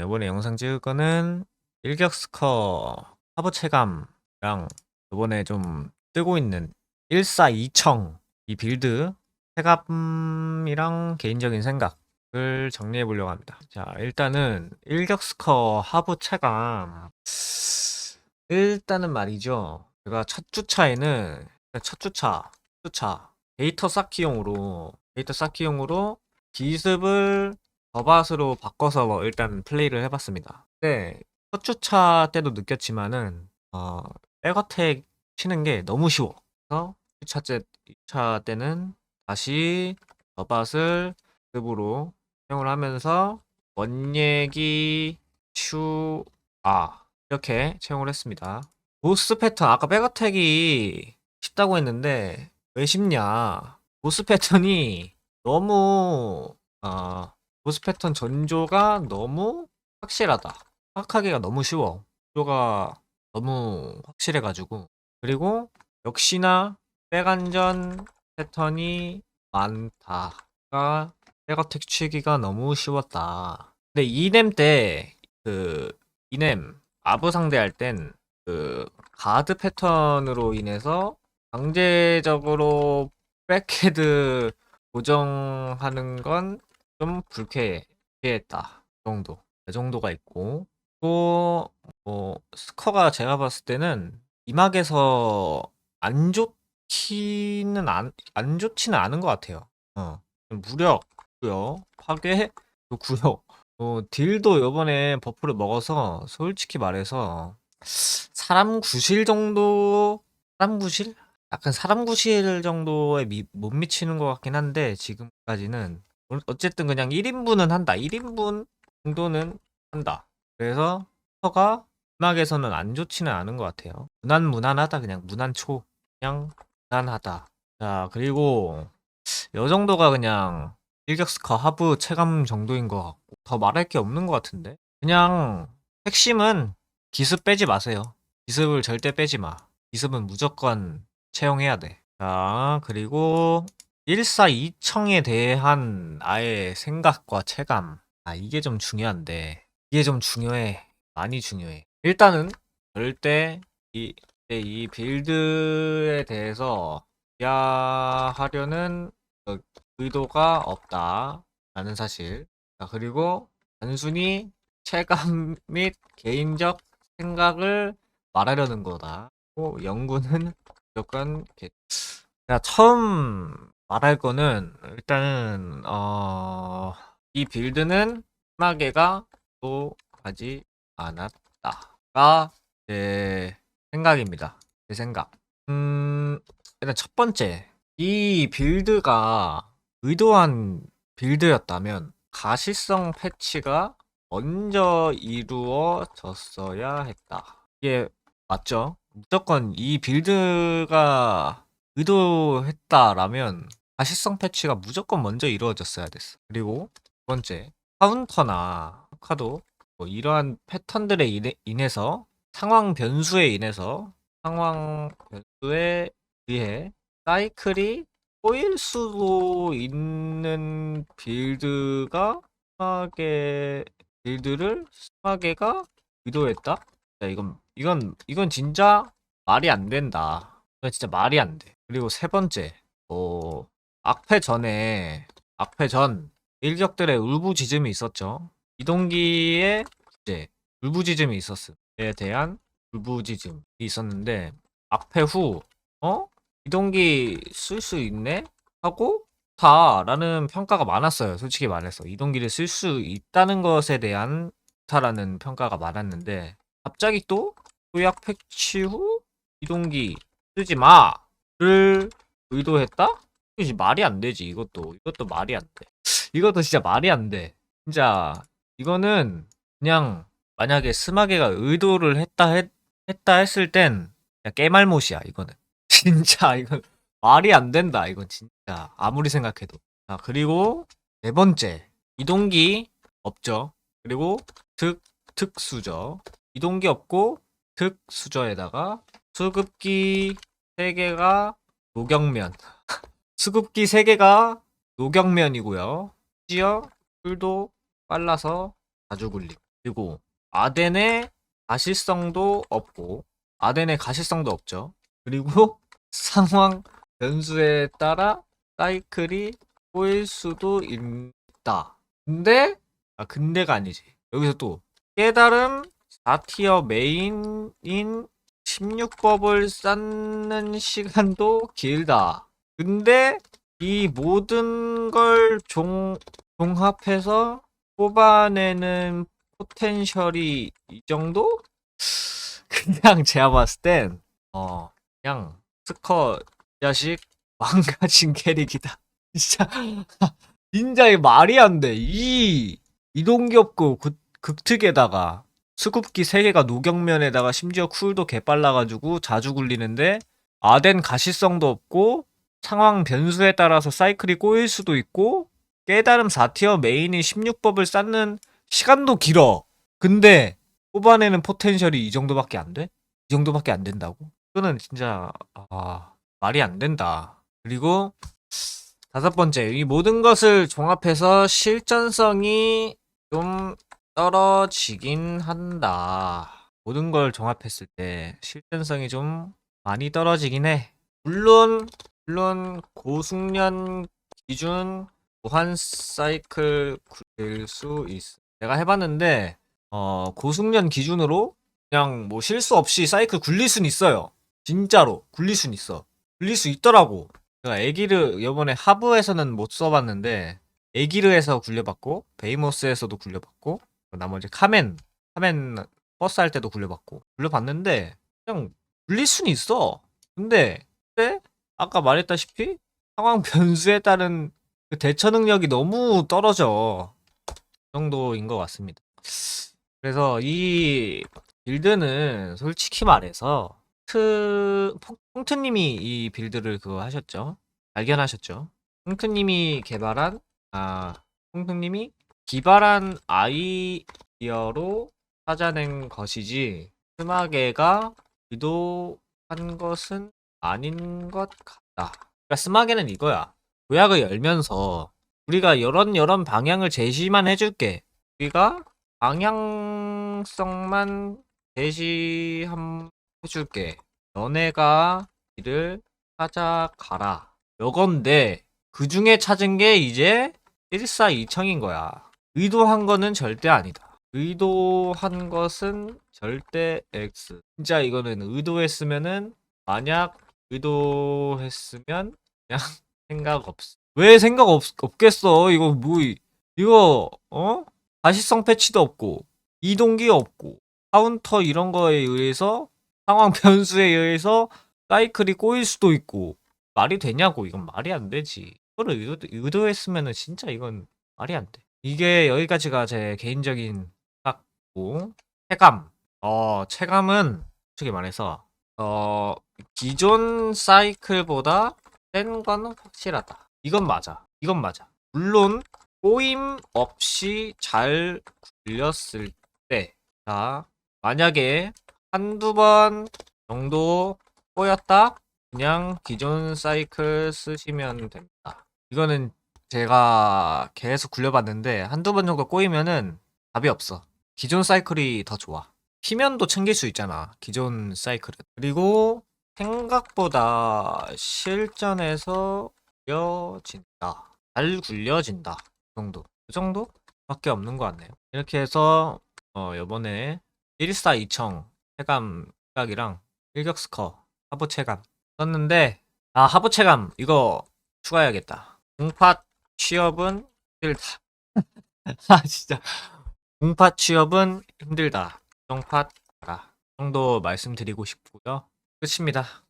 이번에 영상 찍을 거는 일격스커 하부 체감이랑 이번에 좀 뜨고 있는 142청 이 빌드 체감이랑 개인적인 생각을 정리해 보려고 합니다. 자, 일단은 일격스커 하부 체감 일단은 말이죠. 제가 첫 주차에는 첫 주차, 주차 데이터 쌓기용으로 데이터 쌓기용으로 기습을 버밭으로 바꿔서 일단 플레이를 해봤습니다. 근데 첫 주차 때도 느꼈지만은 어, 백어택 치는 게 너무 쉬워. 그래서 1차, 때, 2차 때는 다시 버밭을 기습으로 사용을 하면서 원얘기 슈, 아 이렇게 채용을 했습니다. 보스 패턴 아까 백어택이 쉽다고 했는데 왜 쉽냐? 보스 패턴이 너무 아 보스 패턴 전조가 너무 확실하다. 파악하기가 너무 쉬워. 전조가 너무 확실해가지고 그리고 역시나 백안전 패턴이 많다가 백어택 치기가 너무 쉬웠다. 근데 이넴 때 그 이넴 아부 상대할 땐 그 가드 패턴으로 인해서 강제적으로 백헤드 고정하는 건 좀 불쾌해. 그 정도. 그 정도가 있고. 또, 뭐, 스커가 제가 봤을 때는 이막에서 안 좋기는 안, 안 좋지는 않은 것 같아요. 어. 무력, 구요 파괴, 또 구역. 어, 딜도 요번에 버프를 먹어서 솔직히 말해서 사람 구실 정도, 사람 구실? 약간 사람 구실 정도에 미, 못 미치는 것 같긴 한데 지금까지는 어- 어쨌든 그냥 1인분은 한다. 1인분 정도는 한다. 그래서 서가 음악에서는 안 좋지는 않은 것 같아요. 무난 무난하다. 그냥 무난초. 그냥 무난하다. 자 그리고 요 정도가 그냥 일격스커 하부 체감 정도인 것 같고 더 말할 게 없는 것 같은데 그냥 핵심은 기습 빼지 마세요. 기습을 절대 빼지 마. 기습은 무조건 채용해야 돼. 자, 그리고 142청에 대한 나의 생각과 체감. 아, 이게 좀 중요한데. 이게 좀 중요해. 많이 중요해. 일단은 절대 이, 이 빌드에 대해서 이야하려는 어, 의도가 없다. 라는 사실. 자, 그리고 단순히 체감 및 개인적 생각을 말하려는 거다. 고 연구는 무조건 개- 제가 처음 말할 거는 일단은 어, 이 빌드는 심하게가 또 하지 않았다가 제 생각입니다. 제 생각. 음, 일단 첫 번째 이 빌드가 의도한 빌드였다면 가시성 패치가 먼저 이루어졌어야 했다. 이게 맞죠? 무조건 이 빌드가 의도했다라면 가시성 패치가 무조건 먼저 이루어졌어야 됐어. 그리고 두 번째, 카운터나 카도 뭐 이러한 패턴들에 인해, 인해서 상황 변수에 인해서 상황 변수에 의해 사이클이 꼬일 수도 있는 빌드가 심하게 빌드를 심하게가 의도했다? 야, 이건 이건 이건 진짜 말이 안 된다. 진짜 말이 안 돼. 그리고 세 번째, 어, 악패 전에 악패 전 일격들의 울부짖음이 있었죠. 이동기에 이제 울부짖음이 있었음에 대한 울부짖음이 있었는데 악패 후 어? 이동기 쓸 수 있네? 하고 다라는 평가가 많았어요. 솔직히 말해서 이동기를 쓸 수 있다는 것에 대한 좋다라는 평가가 많았는데 갑자기 또 도약 패치 후 이동기 쓰지 마를 의도했다? 이거 말이 안 되지 이것도 이것도 말이 안 돼. 이것도 진짜 말이 안 돼. 진짜 이거는 그냥 만약에 스마게가 의도를 했다 했, 했다 했을 땐 그냥 깨말못이야 이거는. 진짜 이건 말이 안 된다 이건 진짜 아무리 생각해도. 자 그리고 네 번째 이동기 없죠. 그리고 특 특수저 이동기 없고 특수저에다가 수급기 3개가 노경면 수급기 3개가 노경면이고요 심지어 풀도 빨라서 자주 굴림 그리고 아덴의 가시성도 없고 아덴의 가시성도 없죠. 그리고 상황 변수에 따라 사이클이 꼬일 수도 있다. 근데 아 근데가 아니지. 여기서 또 깨달음 4티어 메인인 16법을 쌓는 시간도 길다. 근데 이 모든 걸 종, 종합해서 뽑아내는 포텐셜이 이 정도? 그냥 제가 봤을 땐, 어, 그냥 스커 이 자식 망가진 캐릭이다. 진짜, 진짜 이 말이 안 돼. 이 이동기 없고 극, 극특에다가 수급기 3개가 노경면에다가 심지어 쿨도 개빨라가지고 자주 굴리는데 아덴 가시성도 없고 상황 변수에 따라서 사이클이 꼬일 수도 있고 깨달음 4티어 메인이 16법을 쌓는 시간도 길어. 근데 뽑아내는 포텐셜이 이 정도밖에 안 돼? 이 정도밖에 안 된다고? 이거는 진짜 아 말이 안 된다. 그리고 다섯 번째 이 모든 것을 종합해서 실전성이 좀 떨어지긴 한다. 모든 걸 종합했을 때 실전성이 좀 많이 떨어지긴 해. 물론 물론 고숙련 기준 무한 사이클 굴릴 수 있어. 내가 해봤는데 어 고숙련 기준으로 그냥 뭐 실수 없이 사이클 굴릴 순 있어요. 진짜로 굴릴 순 있어. 굴릴 수 있더라고. 제가 에기르 이번에 하부에서는 못 써봤는데 에기르에서 굴려봤고 베이모스에서도 굴려봤고 나머지 카멘 카멘 버스 할 때도 굴려봤고 굴려봤는데 그냥 굴릴 수는 있어. 근데 근데 아까 말했다시피 상황 변수에 따른 그 대처 능력이 너무 떨어져 그 정도인 것 같습니다. 그래서 이 빌드는 솔직히 말해서 트 퐁트님이 이 빌드를 그거 하셨죠? 발견하셨죠? 퐁트님이 개발한 아 퐁트님이 기발한 아이디어로 찾아낸 것이지 스마게가 의도한 것은 아닌 것 같다. 그러니까 스마게는 이거야. 도약을 열면서 우리가 이런 이런 방향을 제시만 해줄게. 우리가 방향성만 제시한 해줄게. 너네가 길을 찾아가라. 요건데 그 중에 찾은 게 이제 142청인 거야. 의도한 거는 절대 아니다. 의도한 것은 절대 X. 진짜 이거는 의도했으면은 만약 의도했으면 그냥 생각 없어. 왜 생각 없, 없겠어? 이거 뭐 이- 이거 어? 가시성 패치도 없고 이동기 없고 카운터 이런 거에 의해서 상황 변수에 의해서 사이클이 꼬일 수도 있고 말이 되냐고 이건 말이 안 되지. 이거를 의도, 의도했으면은 진짜 이건 말이 안 돼. 이게 여기까지가 제 개인적인 생각고 체감. 어 체감은 솔직히 말해서 어 기존 사이클보다 센 거는 확실하다. 이건 맞아. 이건 맞아. 물론 꼬임 없이 잘 굴렸을 때, 자, 만약에 한두 번 정도 꼬였다? 그냥 기존 사이클 쓰시면 됩니다. 이거는 제가 계속 굴려봤는데, 한두 번 정도 꼬이면은 답이 없어. 기존 사이클이 더 좋아. 피면도 챙길 수 있잖아. 기존 사이클은. 그리고 생각보다 실전에서 굴려진다. 잘 굴려진다. 그 정도. 그 정도? 밖에 없는 것 같네요. 이렇게 해서 어, 요번에 142청 체감 생각이랑 일격 스커 하부 체감 썼는데 아 하부 체감 이거 추가해야겠다. 공팟 취업은 힘들다. 아 진짜 공팟 취업은 힘들다. 가 정도 말씀드리고 싶고요. 끝입니다.